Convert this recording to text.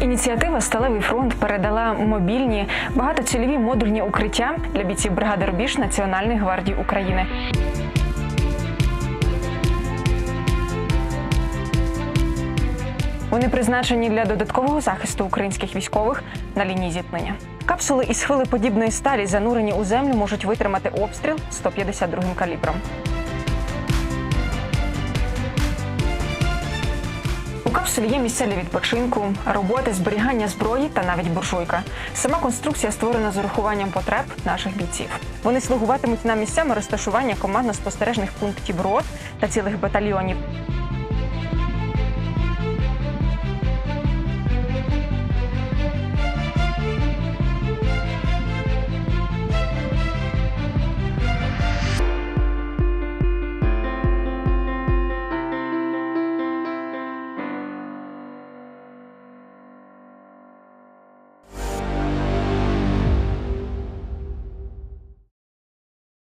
Ініціатива Сталевий фронт передала мобільні багатоцільові модульні укриття для бійців бригади Рубіж Національної гвардії України. Вони призначені для додаткового захисту українських військових на лінії зіткнення. Капсули із хвилеподібної сталі, занурені у землю, можуть витримати обстріл 152 калібром. У капсулі є місця для відпочинку, роботи, зберігання зброї та навіть буржуйка. Сама конструкція створена з урахуванням потреб наших бійців. Вони слугуватимуть нам місцями розташування командно-спостережних пунктів рот та цілих батальйонів.